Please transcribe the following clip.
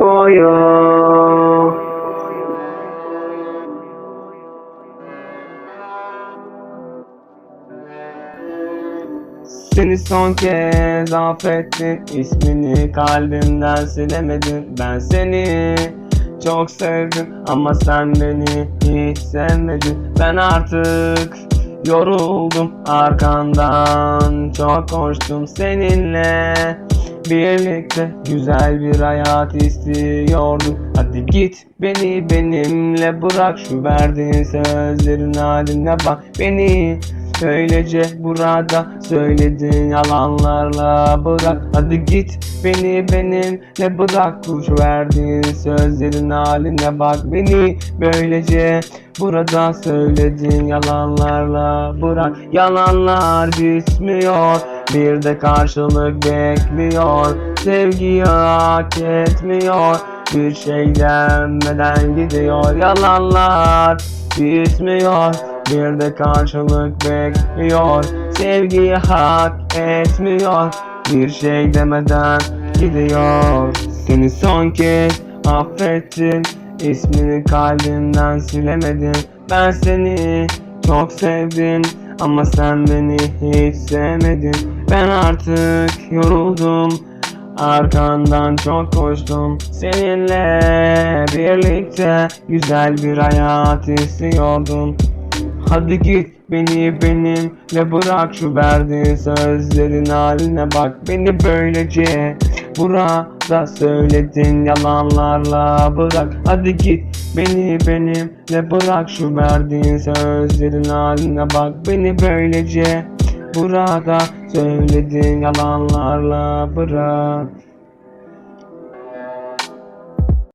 boyu Seni son kez affettim ismini kalbimden silemedim Ben seni çok sevdim ama sen beni hiç sevmedin. Ben artık yoruldum arkandan Çok koştum seninle Birlikte güzel bir hayat istiyordum Hadi git beni benimle bırak. Şu verdiğin sözlerin haline bak. Beni Böylece burada söylediğin yalanlarla bırak. Hadi git beni benimle bırak. Kuş verdiğin sözlerin haline bak. Beni böylece burada söylediğin yalanlarla bırak. Yalanlar bitmiyor bir de karşılık bekliyor. Sevgiyi hak etmiyor. Bir şey denmeden gidiyor. Yalanlar bitmiyor. Bir de karşılık bekliyor. Sevgiyi hak etmiyor. Bir şey demeden gidiyor. Seni son kez affettim. İsmini kalbimden silemedim. Ben seni çok sevdim Ama sen beni hiç sevmedin. Ben artık yoruldum. Arkandan çok koştum. Seninle birlikte Güzel bir hayat istiyordum. Hadi git beni benimle bırak şu verdiğin sözlerin haline bak. Beni böylece burada söyledin yalanlarla. Bırak Hadi git beni benimle bırak. Şu verdiğin sözlerin haline bak. Beni böylece burada söyledin yalanlarla. Bırak